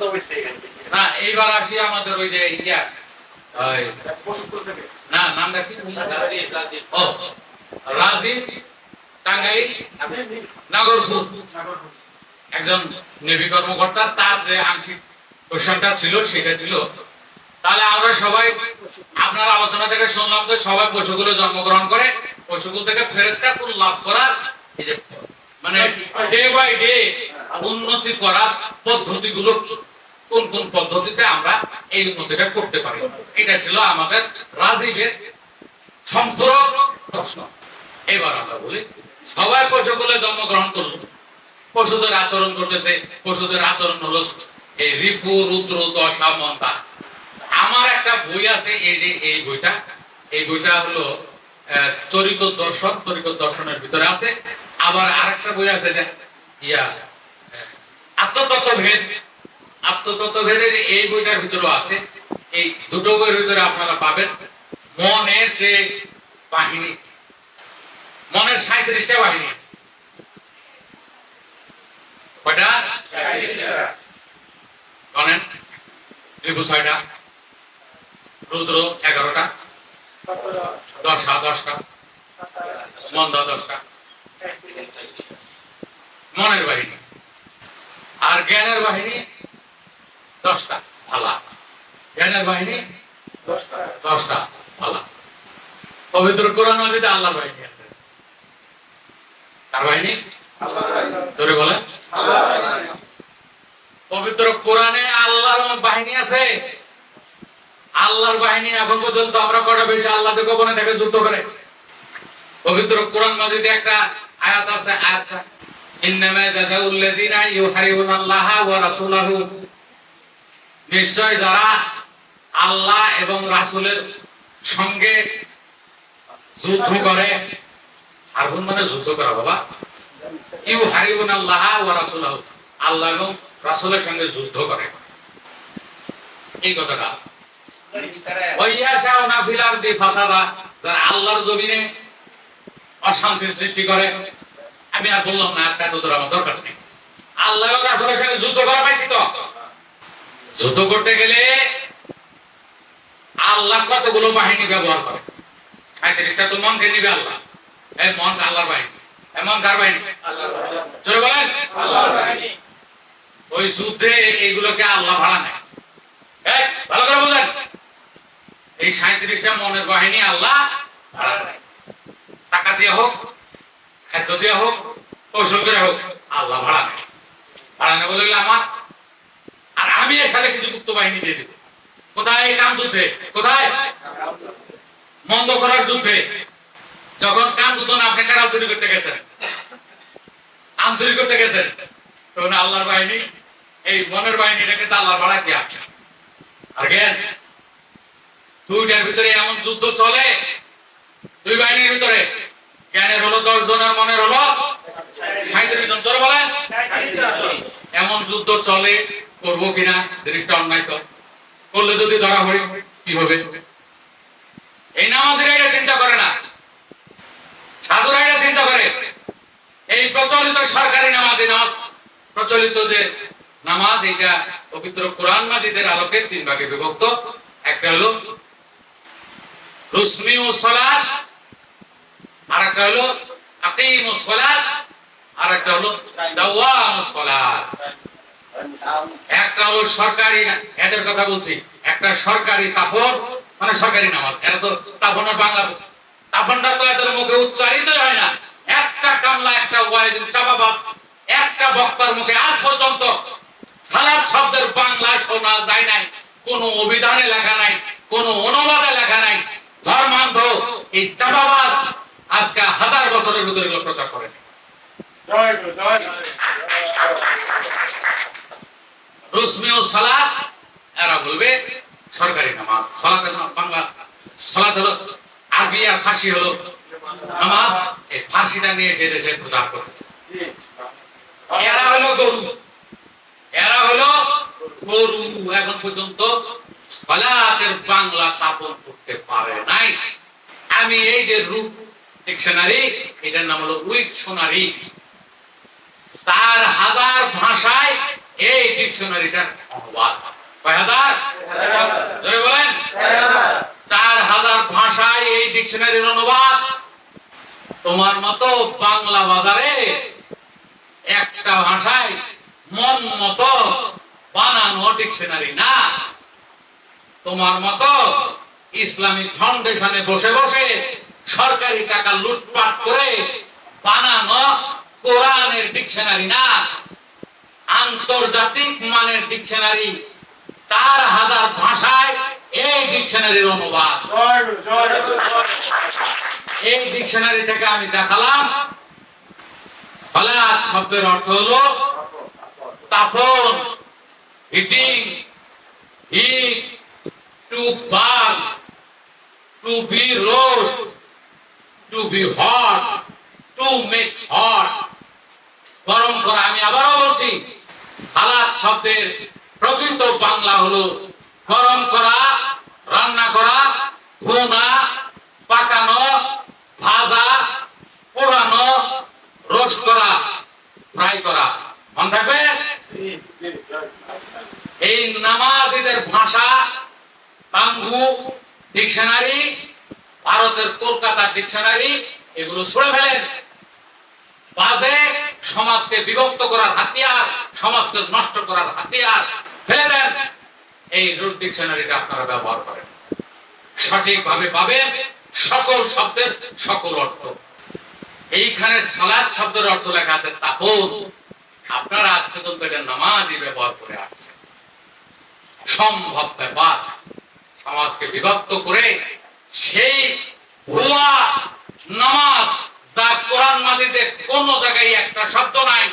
তো হয়েছে এখান না এইবার আসি আমাদের ওই যে ইয়া ওই, পশুপুর থেকে না নামটা কি? ও রাজীব টাঙ্গাইল নাগরপুর। একজন নেভি কর্মকর্তা তার যে আংশিক কোশ্চেনটা ছিল সেটা ছিল। তাহলে আমরা সবাই আপনার আলোচনা থেকে শুনলাম যে সবাই পশুগুলো জন্মগ্রহণ করে পশুগুলো থেকে ফেরেস্তা ফুল লাভ করার মানে ডে বাই ডে উন্নতি করার পদ্ধতিগুলো? কোন কোন পদ্ধতিতে আমরা এই উন্নতিটা করতে পারি? এটা ছিল আমাদের রাজীবের সম্পূরক প্রশ্ন। এবার আমরা বলি, সবাই পশুগুলো জন্মগ্রহণ করল পশুদের আচরণ করতেছে, পশুদের আচরণ হলো এই রিপু, রুদ্র, দশা, মন্তা। আমার একটা বই আছে, এই যে এই বইটা এই বইটা হলো তরিক দর্শন তরিক দর্শনের ভিতরে আছে। আবার আরেকটা বই আছে যে, ইয়া আত্মতত্ত্ব ভেদ আত্মতত্ত্ব ভেদের এই বইটার ভিতরেও আছে এই দুটো বইয়ের ভিতরে আপনারা পাবেন মনের যে বাহিনী মনের সাঁত্রিশটা বাহিনী আছে। কয়টা? গণেন রিপু ছয়টা রুদ্র এগারোটা দশা দশটা মন্দ দশটা। মনের বাহিনী। আর জ্ঞানের বাহিনী দশটা ভালা বাহিনী? দশটা। ভালা পবিত্র কোরআন মাজিদে আল্লাহর বাহিনী আছে। কার বাহিনী? ধরে বলেন। পবিত্র কোরআনে আল্লাহর বাহিনী আছে। আল্লাহর বাহিনী এখন পর্যন্ত আমরা কটা বেশি আল্লাহ বনে দেখে যুদ্ধ করে। পবিত্র কোরআন মাজিদে একটা আয়াত আছে আয়াতটা ইন্নামা জাযাউল্লাযিনা ইউহারিবুনাল্লাহা ওয়া রাসূলাহু নিশ্চয় যারা আল্লাহ এবং রাসুলের সঙ্গে যুদ্ধ করে হারবুন মানে যুদ্ধ করা বাবা। ইউ হারিবুন আল্লাহ ওয়া রাসূলাহু। আল্লাহ এবং রাসূলের সঙ্গে যুদ্ধ করে। এই কথাটা। আল্লাহর জমিনে অশান্তি সৃষ্টি করে, আমি আর বললাম না দরকার আল্লাহ রাসূলের সঙ্গে যুদ্ধ করা পাইছি তো। যুদ্ধ করতে গেলে আল্লাহ কতগুলো বাহিনী ব্যবহার করে? সাঁত্রিশটা তো মনকে নিবে আল্লাহ। এই মন আল্লাহর বাহিনী। এমন কার বাহিনী? জোরে বলেন। ওই যুদ্ধে এইগুলোকে আল্লাহ ভাড়া নেয়। এই, ভালো করে বলেন। এই সাঁত্রিশটা মনের বাহিনী আল্লাহ ভাড়া নেয়। টাকা দিয়ে হোক খাদ্য দিয়ে হোক কৌশল করে হোক আল্লাহ ভাড়া নেয়। ভাড়া নেই বলে আমার আর আমি সাথে কিছু গুপ্ত বাহিনী দিয়ে দেবো। কোথায় কাম যুদ্ধে কোথায়? মন্দ করার যুদ্ধে। যখন কাম যুদ্ধ না আপনি কারাল চুরি করতে গেছেন? আম চুরি করতে গেছেন? তখন আল্লাহর বাহিনী এই মনের বাহিনী এটাকে তো আল্লাহর ভাড়া কি আছে আর জ্ঞান দুইটার ভিতরে এমন যুদ্ধ চলে দুই বাহিনীর ভিতরে। জ্ঞানের হলো দশ জন আর মনের হলো সাঁত্রিশ জন। চলো বলেন। এমন যুদ্ধ চলে করব কিনা জিনিসটা অন্যায় তো করলে যদি ধরা হয় কি হবে? এই নামাজের এটা চিন্তা করে না। সাধুরা এটা চিন্তা করে। এই প্রচলিত সরকারি নামাজ নামাজ, প্রচলিত যে নামাজ এটা পবিত্র কোরআন মাজিদের আলোকে তিন ভাগে বিভক্ত। একটা হলো রুসমি ও সলাদ আর একটা হলো আকিম ও সলাদ আর একটা হলো ও সলাদ একটা হলো সরকারি এদের কথা বলছি। একটা সরকারি তাপন মানে সরকারি নামাজ এটা তো তাপনের বাংলা তাপনটা তো এদের মুখে উচ্চারিত হয় না। একটা কামলা, একটা ওয়াইজ চাপাবাদ, একটা বক্তার মুখে আজ পর্যন্ত সালাদ শব্দের বাংলা শোনা যায় নাই। কোন অভিধানে লেখা নাই, কোন অনুবাদে লেখা নাই। ধর্মান্ধ এই চাপাবাদ আজকে হাজার বছরের ভিতরে প্রচার করে রুসমি ও সালাত, এরা বলবে, সরকারি নামাজ সালাতের নাম বাংলা, সালাত হলো আরবি আর ফার্সি হলো নামাজ। এই ফার্সিটা নিয়ে এসে দেশে প্রচার করছে। এরা হলো গরু। এরা হলো গরু। এখন পর্যন্ত সালাতের বাংলা স্থাপন করতে পারে নাই। আমি এই যে রূপ ডিকশনারি, এটার নাম হলো উইকশনারি চার হাজার ডিকশনারিটার অনুবাদ কয় হাজার? জোরে বলেন। চার হাজার ভাষায় এই অনুবাদ। তোমার মতো বাংলা বাজারে একটা ভাষায় মন মতো বানানো ডিকশনারি না। তোমার মতো ইসলামিক ফাউন্ডেশনে বসে বসে সরকারি টাকা লুটপাট করে বানানো কোরআনের ডিকশনারি না। আন্তর্জাতিক মানের ডিকশনারি চার হাজার ভাষায় এই ডিকশনারির অনুবাদ। এই ডিকশনারি থেকে আমি দেখালাম ফলাত শব্দের অর্থ হলো Tapan heating heat to burn to be roast to be hot to make hot গরম করা আমি আবারও বলছি সালাদ শব্দের প্রকৃত বাংলা হলো গরম করা, রান্না করা, ভুনা, পাকানো, ভাজা, পোড়ানো, রোস্ট করা, ফ্রাই করা। মন থাকবে? এই নামাজিদের ভাষা তাঙ্গু ডিকশনারি, ভারতের কলকাতা ডিকশনারি, এগুলো ছুড়ে ফেলেন। বাজে সমাজকে বিভক্ত করার হাতিয়ার সমাজকে নষ্ট করার হাতিয়ার ফেলে দেন এই রুট ডিকশনারিটা আপনারা ব্যবহার করেন। সঠিকভাবে পাবেন সকল শব্দের সকল অর্থ। এইখানে সালাদ শব্দের অর্থ লেখা আছে তাপন আপনারা আজ পর্যন্ত এটা নামাজই ব্যবহার করে আসছেন। সম্ভব ব্যাপার। সমাজকে বিভক্ত করে সেই ভুয়া নামাজ যা কোরআন মাজিদে কোন জায়গায় একটা শব্দ নাই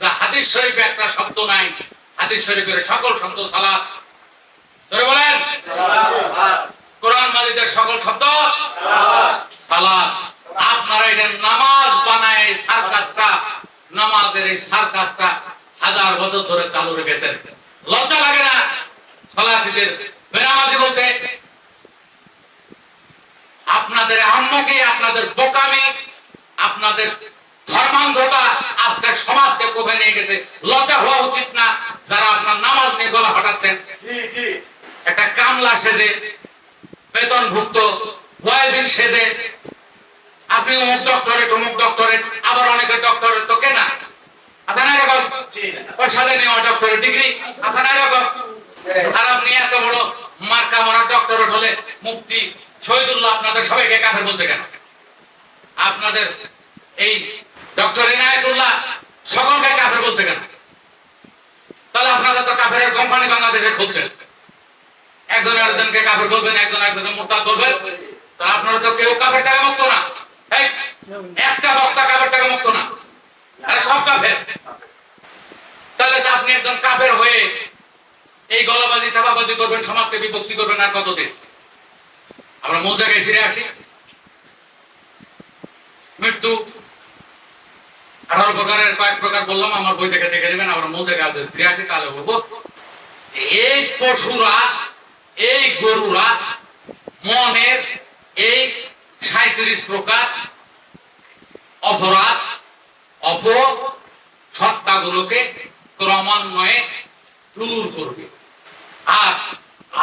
যা হাদিস শরীফে একটা শব্দ নাই। হাদিস শরীফের সকল শব্দ সালাত। ধরে বলেন? কোরআন মাজিদের সকল শব্দ? সালাত। আপনারা এটা নামাজ বানায় সার্কাসটা, নামাজের এই সার্কাসটা হাজার বছর ধরে চালু রেখেছেন। লজ্জা লাগে না সালাতিদের বেনামাজি বলতে? আপনাদের আহ্মকে আপনাদের বোকামি, আপনাদের ধর্মান্ধতা আজকে সমাজকে কোপে নিয়ে গেছে? লজ্জা হওয়া উচিত না যারা আপনার নামাজ নিয়ে গলা ফাটাচ্ছেন। একটা কামলা সেজে বেতনভুক্ত ওয়াইদিন সেজে। আপনি অমুক ডক্টরেট অমুক ডক্টরেট আবার অনেকে ডক্টরেট তো কেনা? আছে না এরকম নেওয়া ডক্টরেট ডিগ্রি আছে না এরকম আর আপনি এত বড় মার্কা মারা ডক্টরেট হলে মুক্তি শহীদুল্লাহ আপনাদের সবাইকে কাফের বলছে কেন? আপনাদের এই ডক্টর এনায়েতুল্লাহ সকলকে কাফের বলছে কেন? তাহলে আপনারা তো কাফের কোম্পানি বাংলাদেশে খুলছেন একজন আরেকজনকে কাফের বলবেন, একজন একজনের মোরতাদ বলবেন। তো আপনারা তো কেউ কাফের থেকে মুক্ত না। একটা বক্তা কাফের থেকে মুক্ত না। আরে সব কাফের। তাহলে তো আপনি একজন কাফের হয়ে এই গলাবাজি চাপাবাজি করবেন, সমাজকে বিভক্তি করবেন আর কতদিন? আমরা মূল জায়গায় ফিরে আসি। মৃত্যু আঠারো প্রকারের কয়েক প্রকার বললাম, আমার বই থেকে দেখে নেবেন আমরা মূল ফিরে তাহলে বলব, এই পশুরা, এই গরুরা মনের এই সাঁত্রিশ প্রকার অপরাধ অপ সত্তাগুলোকে ক্রমান্বয়ে দূর করবে। আর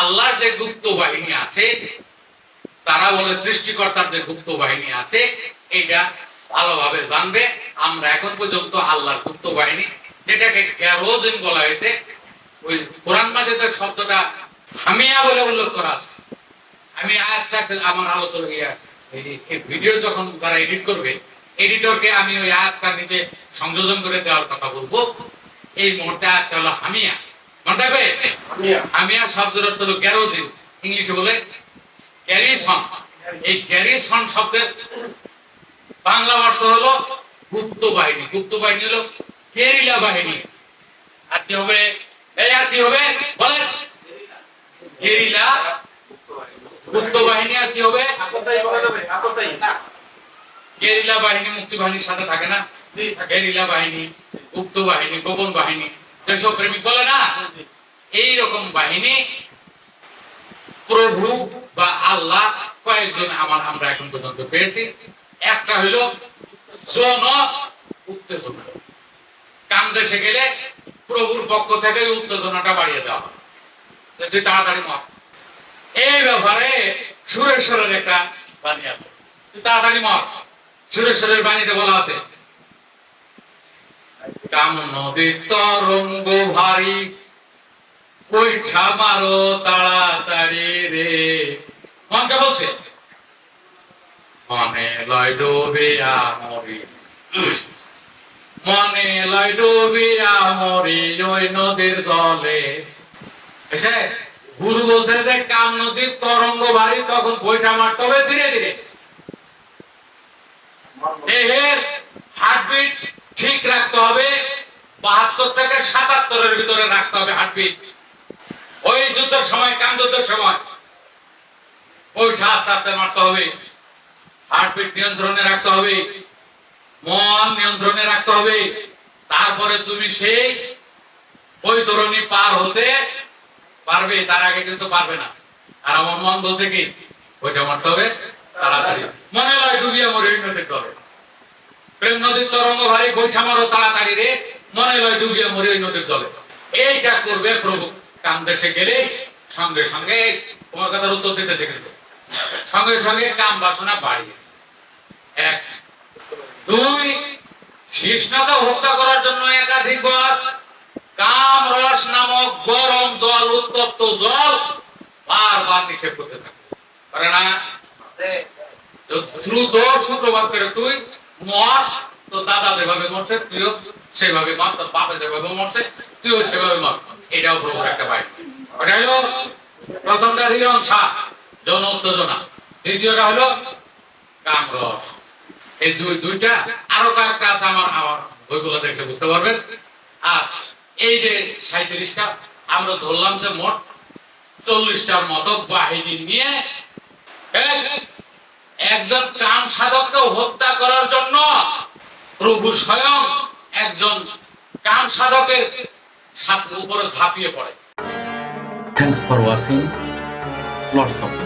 আল্লাহর যে গুপ্ত বাহিনী আছে, তারা বলে সৃষ্টিকর্তার যে গুপ্ত বাহিনী আছে এটা ভালোভাবে জানবে। আমরা এখন পর্যন্ত আল্লাহর গুপ্ত বাহিনী যেটাকে গ্যারোজিন বলা হয়েছে ওই কোরআন মাজিদের শব্দটা হামিয়া বলে উল্লেখ করা আছে। আমি আয়াতটা আমার আলোচনা ইয়া ভিডিও যখন যারা এডিট করবে এডিটরকে আমি ওই আয়াতটা নিচে সংযোজন করে দেওয়ার কথা বলব। এই মুহূর্তে আয়াতটা হলো হামিয়া। মনে থাকবে? হামিয়া। শব্দের অর্থ হলো গ্যারোজিন ইংলিশে বলে গ্যারিসন এই ক্যারিসন শব্দের বাংলা অর্থ হলো গুপ্ত বাহিনী। গুপ্ত বাহিনী হলো গেরিলা বাহিনী। আর কি হবে এই আর কি হবে বলেন। গেরিলা গুপ্ত বাহিনী আর কি হবে গেরিলা বাহিনী মুক্তি বাহিনীর সাথে থাকে না? গেরিলা বাহিনী গুপ্ত বাহিনী গোপন বাহিনী দেশপ্রেমিক বলে না? এই রকম বাহিনী প্রভু বা আল্লাহ কয়েকজন আমার আমরা এখন পর্যন্ত পেয়েছি। একটা হইল জন উত্তেজনা। কাম দেশে গেলে প্রভুর পক্ষ থেকে উত্তেজনাটা বাড়িয়ে দেওয়া হয়। যে তাড়াতাড়ি মর। এই ব্যাপারে সুরেশ্বরের একটা বাণী আছে। তাড়াতাড়ি মর। সুরেশ্বরের বাণীতে বলা আছে কাম নদীর তরঙ্গ ভারী পরীক্ষা মারো তাড়াতাড়ি রে। মনকে বলছে মনে লয় ডুবিয়া মরি মনে ওই নদীর জলে। এসে গুরু বলছে যে কাম নদীর তরঙ্গ ভারী তখন বইটা মারতে হবে ধীরে ধীরে দেহের হার্টবিট ঠিক রাখতে হবে, বাহাত্তর থেকে সাতাত্তরের ভিতরে রাখতে হবে হার্টবিট। ওই যুদ্ধের সময় কাম যুদ্ধের সময় বইটা আস্তে আস্তে মারতে হবে। হার্টবিট নিয়ন্ত্রণে রাখতে হবে, মন নিয়ন্ত্রণে রাখতে হবে। তারপরে তুমি সেই পার হতে পারবে, তার আগে কিন্তু পারবে না। আর আমার মন বলছে কি, ওইটা মারতে হবে, তাড়াতাড়ি। মনে লয় ডুবিয়ে মরে ওই প্রেম নদীর তরঙ্গ ভারী বৈঠা মারো তাড়াতাড়ি রে, মনে লয় ডুবিয়ে মরে ওই নদীর জলে এইটা করবে প্রভু। কাম দেশে গেলে সঙ্গে সঙ্গে তোমার কথার উত্তর দিতেছে কিন্তু। সঙ্গে সঙ্গে কাম বাসনা বাড়িয়ে। এক, দুই কৃষ্ণকে হত্যা করার জন্য একাধিকবার কাম রস নামক গরম জল, উত্তপ্ত জল বারবার নিক্ষেপ করতে থাকে। করে না? দ্রুত সুপ্রভাত করে তুই মর। তো দাদা যেভাবে মরছে, তুইও সেভাবে মর। তোর যেভাবে মরছে, তুইও সেভাবে মর। এটাও প্রভুর একটা বাইক ওটা হলো প্রথমটা হৃদংসা যৌন উত্তেজনা দ্বিতীয়টা হলো কাম রস এই দুই দুইটা আরও কয়েকটা আছে আমার আমার বইগুলো দেখলে বুঝতে পারবেন আর এই যে সাঁত্রিশটা আমরা ধরলাম যে মোট চল্লিশটার মতো বাহিনী নিয়ে একজন কাম সাধককে হত্যা করার জন্য প্রভু স্বয়ং একজন কাম সাধকের উপরে ঝাঁপিয়ে পড়ে for watching. Lots of love.